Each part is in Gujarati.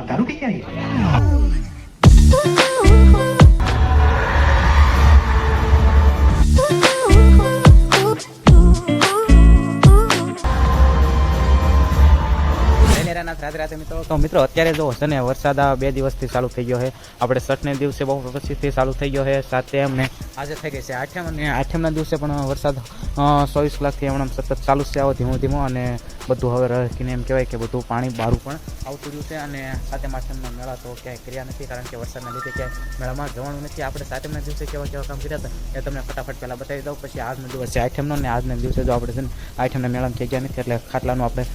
आप दारू पी के आई મિત્રો. તો મિત્રો, અત્યારે જો છે ને વરસાદ આ બે દિવસથી ચાલુ થઈ ગયો છે. આપણે સટને દિવસે બહુ પછીથી ચાલુ થઈ ગયો છે. સાથે અમને આજે થઈ ગઈ છે. આઠમ અને આઠમના દિવસે પણ વરસાદ ચોવીસ કલાકથી હમણાં સતત ચાલુ છે આવો ધીમો ધીમો અને બધું હવે રહીને એમ કહેવાય કે બધું પાણી બહારું પણ આવતું રહ્યું છે અને સાથે આઠમના મેળા તો ક્યાંય કર્યા નથી કારણ કે વરસાદના લીધે ક્યાંય મેળામાં જવાનું નથી. આપણે સાતમના દિવસે કેવા કેવા કામ કર્યા હતા એ તમને ફટાફટ પહેલાં બતાવી દઉં. પછી આજનો દિવસ છે આઠમનો ને આજના દિવસે જો આપણે છે ને આઠમના મેળામાં થઈ ગયા નથી એટલે ખાટલાનું આપણે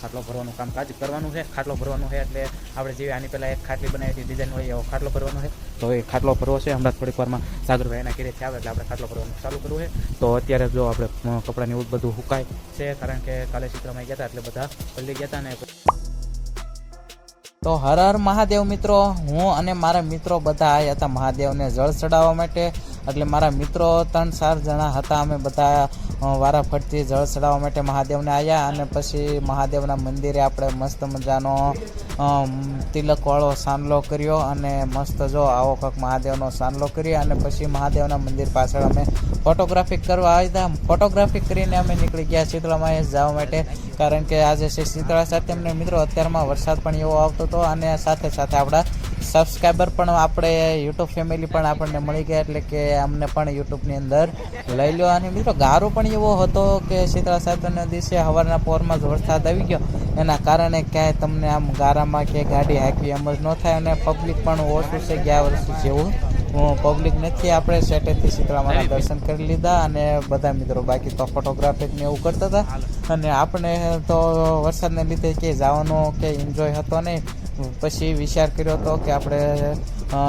ખાટલો ભરવાનું કામકાજ કરવાનું છે. ખાટલો ભરવાનું છે એટલે આપણે જેવી આની પહેલાં એક ખાટલી બનાવી હતી ડિઝાઇન હોય એવો ખાટલો ભરવાનો છે. તો એ ખાટલો ભરવો છે. હમણાં થોડીક વારમાં સાગરભાઈ એના ઘરેથી આવે એટલે આપણે ખાટલો ભરવાનું ચાલુ કરવું છે. તો અત્યારે જો આપણે કપડાની એવું બધું હુકાય છે, કારણ કે કાલે ચિત્રમાં ગયા હતા, એટલે બધા પલ્લી ગયા હતા ને તો હર હર મહાદેવ મિત્રો, હું અને મારા મિત્રો બધા આવ્યા હતા મહાદેવને જળ ચડાવવા માટે. એટલે મારા મિત્રો ત્રણ ચાર જણા હતા, અમે બધા વારાફરતી જળ ચડાવવા માટે મહાદેવને આવ્યા અને પછી મહાદેવના મંદિરે આપણે મસ્ત મજાનો તિલકવાળો સાંદલો કર્યો અને મસ્ત જો આવો કંઈક મહાદેવનો સાંદલો કર્યો અને પછી મહાદેવના મંદિર પાછળ અમે ફોટોગ્રાફી કરવા આવ્યા ફોટોગ્રાફી કરીને અમે નીકળી ગયા શીતળામાં જવા માટે. કારણ કે આજે શ્રી શીતળા સાતમને મિત્રો, અત્યારમાં વરસાદ પણ એવો આવતો હતો અને સાથે સાથે આપણા સબસ્ક્રાઈબર પણ આપણે યુટ્યુબ ફેમિલી પણ આપણને મળી ગયા એટલે કે અમને પણ યુટ્યુબની અંદર લઈ લો અને મિત્રો ગારો પણ એવો હતો કે શીતળા સાતમના દિવસે સવારના પોરમાં જ વરસાદ આવી ગયો. એના કારણે ક્યાંય તમને આમ ગારામાં કે ગાડી હાંકવી એમ જ ન થાય અને પબ્લિક પણ ઓછું છે ગયા વર્ષ જેવું. પબ્લિક નથી આપણે સેટેથી શીતળામાના દર્શન કરી લીધા અને બધા મિત્રો બાકી તો ફોટોગ્રાફી ને એવું કરતા હતા. અને આપણે તો વરસાદને લીધે કે જવાનો કે એન્જોય હતો નહીં. પછી વિચાર કર્યો હતો કે આપણે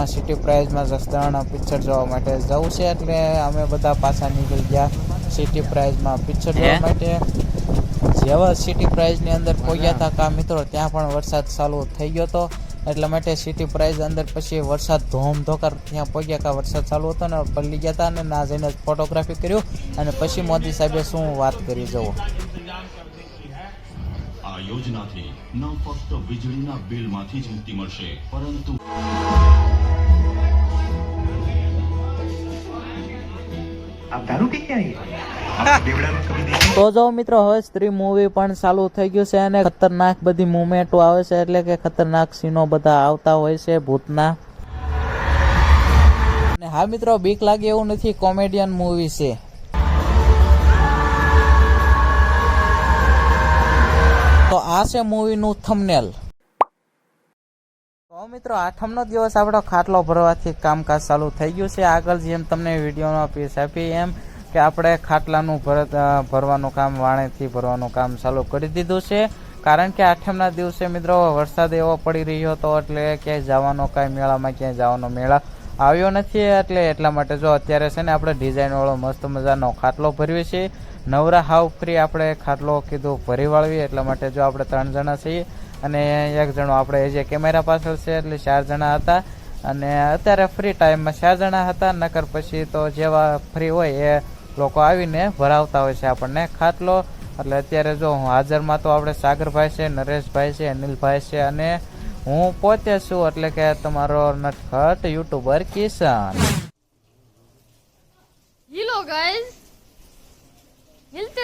સિટી પ્રાઇઝમાં જસદણ પિક્ચર જોવા માટે જવું છે એટલે અમે બધા પાછા નીકળી ગયા સિટી પ્રાઇઝમાં પિક્ચર જોવા માટે. જેવા સિટી પ્રાઇઝની અંદર પહોંચ્યા હતા કા મિત્રો ત્યાં પણ વરસાદ ચાલુ થઈ ગયો હતો. એટલા માટે સિટી પ્રાઇઝ અંદર પછી વરસાદ ધોમ ધોકાર ત્યાં પહોંચ્યા કા વરસાદ ચાલુ હતો ને પલ્લી ગયા હતા અને ના જઈને ફોટોગ્રાફી કર્યું. અને પછી મોદી સાહેબે શું વાત કરી જુઓ. યોજનાથી ન ફક્ત વીજળીના બિલમાંથી જ મુક્તિ મળશે પરંતુ તો જો મિત્રો હવે સ્ત્રી મૂવી પણ ચાલુ થઈ ગયું છે અને ખતરનાક બધી મુમેન્ટો આવે છે એટલે કે ખતરનાક સીનો બધા આવતા હોય છે ભૂતના. અને હા મિત્રો બીક લાગે એવું નથી કોમેડિયન મૂવી છે. આ છે મૂવીનું થંબનેલ તો મિત્રો આઠમનો દિવસ આપણો ખાટલો ભરવાથી કામકાજ ચાલુ થઈ ગયું છે. આગળ જેમ તમને વિડીયોમાં પીસ આપી, એમ કે આપણે ખાટલાનું ભરત ભરવાનું કામ, વાણેથી ભરવાનું કામ ચાલુ કરી દીધું છે. કારણ કે આઠમના દિવસે મિત્રો વરસાદ એવો પડી રહ્યો હતો, એટલે ક્યાંય જવાનો કાંઈ મેળામાં, ક્યાંય જવાનો મેળા આવ્યો નથી. એટલે એટલા માટે જો અત્યારે છે ને આપણે ડિઝાઇનવાળો મસ્ત મજાનો ખાટલો ભર્યો છે નવરા હાવ ફ્રી આપણે ખાટલો કીધું ભરી વાળવીએ એટલા માટે જો આપણે ત્રણ જણા છીએ અને એક જણો આપણે જે કેમેરા પાછળ છે, એટલે ચાર જણા હતા. અને અત્યારે ફ્રી ટાઈમમાં ચાર જણા હતા, નકર પછી તો જેવા ફ્રી હોય એ લોકો આવીને ભરાવતા હોય છે આપણને ખાટલો. એટલે અત્યારે જો હું હાજરમાં તો આપણે સાગરભાઈ છે, નરેશભાઈ છે, અનિલભાઈ છે અને હું પોતે છું, એટલે કે તમારો નટખટ યુટ્યુબર કિશન. હિલતે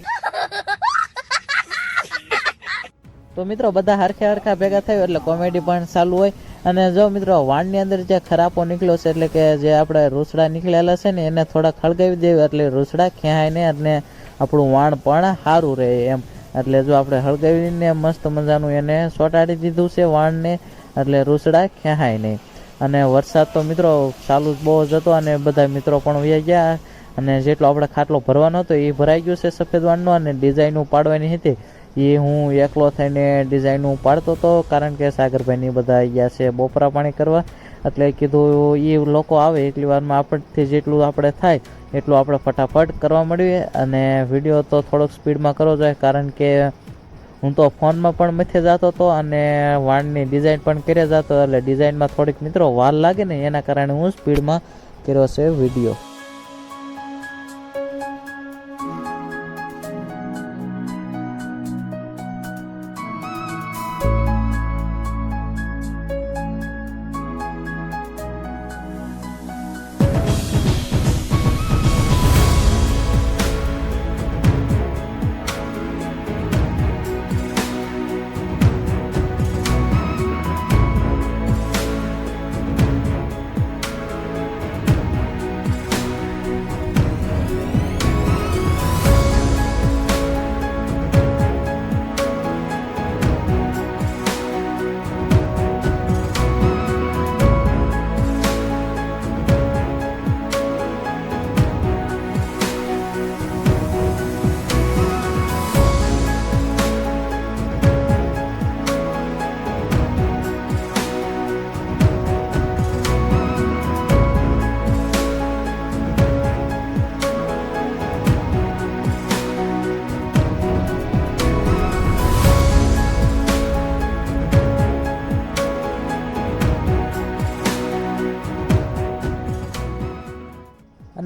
તો મિત્રો, બધા હરખે હરખા ભેગા થયું એટલે કોમેડી પણ ચાલુ હોય. અને જો મિત્રો, વાણની અંદર જે ખરાપો નીકળ્યો છે, એટલે કે જે આપણે રૂસડા નીકળેલા છે ને, એને થોડા ખળગાવી દેવી, એટલે રૂસડા ખેંચાય ને અને આપણું વાણ પણ સારું રહે એમ. એટલે જો આપણે હળગાવીને મસ્ત મજાનું એને સોટાડી દીધું છે વાણને, એટલે રૂસડા ખેંચાય નહીં. અને વરસાદ તો મિત્રો, ચાલુ બહુ જ હતો, અને બધા મિત્રો પણ વ્યા ગયા. અને જેટલો આપણે ખાટલો ભરવાનો હતો એ ભરાઈ ગયો છે સફેદ વાળનો અને ડિઝાઇનો પાડવાની હતી. એ હું એકલો થઈને ડિઝાઇનો પાડતો હતો કારણ કે સાગરભાઈની બધા ગયા છે બોપરા પાણી કરવા. એટલે કીધું એ લોકો આવે એટલી વારમાં આપણથી જેટલું આપણે થાય એટલું આપણે ફટાફટ કરવા મળીએ અને વીડિયો તો થોડોક સ્પીડમાં કરવો જોઈએ કારણ કે હું તો ફોનમાં પણ મથે જતો હતો અને વાળની ડિઝાઇન પણ કરે જતો. એટલે ડિઝાઇનમાં થોડીક મિત્રો વાર લાગે ને એના કારણે હું સ્પીડમાં કર્યો છે વીડિયો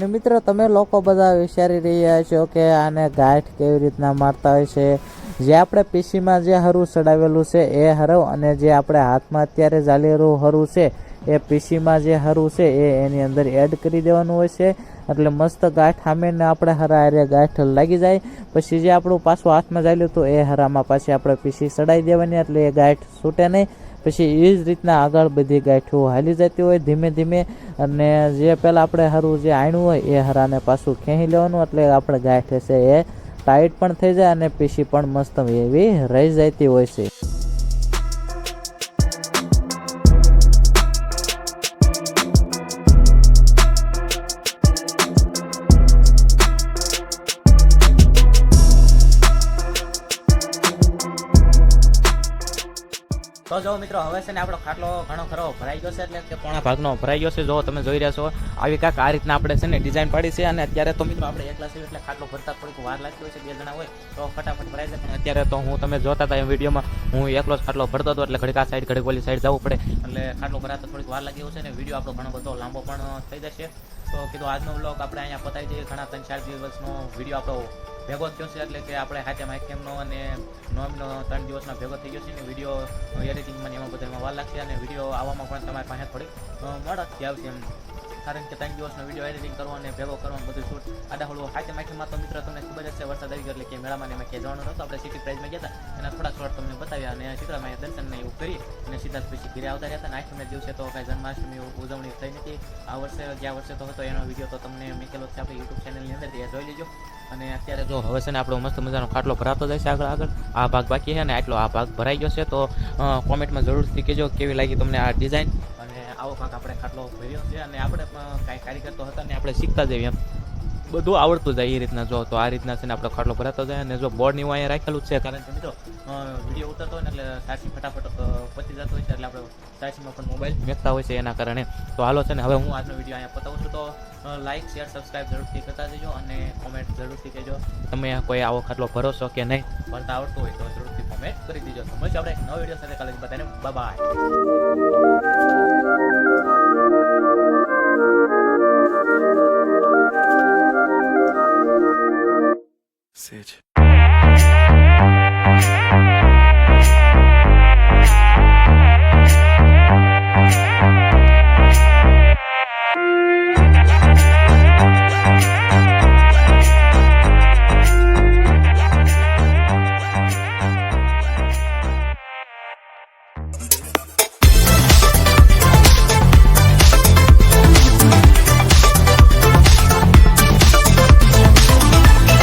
મિત્રો, તમે લોકો બધા વિચારી રહ્યા છો કે આને ગાંઠ કેવી રીતના મારતા હોય છે? જે આપણે પીસીમાં જે હરું ચડાવેલું છે, એ હરવ અને જે આપણે હાથમાં અત્યારે ચાલેલું હરું છે, એ પીસીમાં જે હરું છે, એ એની અંદર એડ કરી દેવાનું હોય છે. એટલે મસ્ત ગાંઠ સામેને આપણે હરા હારે ગાંઠ લાગી જાય. પછી જે આપણું પાછું હાથમાં ચાલ્યું હતું એ હરામાં પાછી આપણે પીસી ચડાવી દેવાની, એટલે એ ગાંઠ છૂટે નહીં. પછી એ જ રીતના આગળ બધી ગાંઠો હાલી જતી હોય ધીમે ધીમે. અને જે પહેલાં આપણે હરું જે આણ્યું હોય એ હરાને પાછું ખેંચી લેવાનું, એટલે આપણે ગાંઠ છે એ ટાઈટ પણ થઈ જાય અને પીસી પણ મસ્ત એવી રહી જતી હોય છે. તો જો મિત્રો, હવે છે ને આપણો ખાટલો ઘણો ખરો ભરાઈ ગયો છે, એટલે કે પોણા ભાગનો ભરાઈ ગયો છે. જો તમે જોઈ રહ્યા છો, આવી કાંક આ રીતના આપણે છે ને ડિઝાઇન પાડી છે અને અત્યારે તો મિત્રો આપણે એકલા છીએ એટલે ખાટલો ભરતા થોડીક વાર લાગતી હોય છે, બે જણા હોય, તો ફટાફટ ભરાઈ જાય. પણ અત્યારે તો હું તમે જોતા હતા એ વિડીયોમાં, હું એકલો જ ખાટલો ભરતો હતો, એટલે ઘડીક સાઈડ ઘડીક ઓલી સાઈડ જવું પડે. એટલે ખાટલો ભરાતા થોડીક વાર લાગી છે ને વીડિયો આપણો ઘણો બધો લાંબો પણ થઈ જશે. તો કીધું આજનો બ્લોગ આપણે અહીંયા પતાવી દઈએ. ઘણા ત્રણ ચાર દિવસનો વીડિયો આપણો ભેગો થયો છે એટલે કે આપણે હાથે માઇકેમનો અને નોમનો ત્રણ દિવસના ભેગો થઈ ગયો છે ને વીડિયો એડિટિંગમાં એમાં બધામાં વાર લાગશે અને વીડિયો આવવામાં પણ તમારી પાસે થોડી મળતી આવશે એમ. કારણ કે ત્રણ દિવસનો વીડિયો એડિટિંગ કરવો અને ભેગો કરવાનો બધું શૂટ આડા હળવો હાથે માઇકેમાં તો મિત્રો તમને ખબર જ છે વરસાદ આવી ગયો એટલે કે મેળામાં એમાં ક્યાં જવાનું નહોતું. આપણે સિટી પ્રાઇઝમાં ગયા હતા, એના થોડા શોર્ટ તમને બતાવ્યા અને શીતળામાં દર્શન દર્શનને એવું કરી અને સીધા પછી ઘરે આવતા રહ્યા હતા અને આઠમના દિવસે તો કાંઈ જન્માષ્ટમી ઉજવણી થઈ નથી. આ વર્ષે ગયા વર્ષે તો હતો એનો વીડિયો તો તમને મેકેલો છે આપણી યુટ્યુબ ચેનલની અંદર એ જોઈ લેજો. અને અત્યારે જો હવે છે ને આપણો મસ્ત મજાનો ખાટલો ભરાતો જાય છે આગળ આગળ. આ ભાગ બાકી છે ને આટલો આ ભાગ ભરાઈ ગયો છે. તો કોમેન્ટમાં જરૂરથી કહેજો કેવી લાગી તમને આ ડિઝાઇન અને આવો ભાગ આપણે ખાટલો ભર્યો છે. અને આપણે પણ કાંઈ કારીગર તો હતા ને આપણે શીખતા જઈએ એમ. બધું આવડતું જાય એ રીતના જો, તો આ રીતના છે ને આપણો ખાટલો ભરાતો જાય અને જો બોર્ડ એવું અહીંયા રાખેલું છે, કારણ કે મિત્રો વીડિયો ઉતરતો હોય ને એટલે સાચી ફટાફટ પતી જતો હોય છે, એટલે આપણે સાચીમાં પણ મોબાઈલ મેકતા હોય છે એના કારણે. તો હાલો છે ને, હવે હું આજનો વીડિયો અહીંયા પતાવું છું, તો લાઇક શેર સબસ્ક્રાઈબ જરૂરથી કરતા જજો અને કોમેન્ટ જરૂરથી કહેજો. તમે કોઈ આવો ખાટલો ભરો છો કે નહીં, ભરતા આવડતું હોય તો જરૂરથી કોમેન્ટ કરી દેજો. સમજ આપણે એક નવો વીડિયો સાથે. કાલે બધાને બાય Cacete.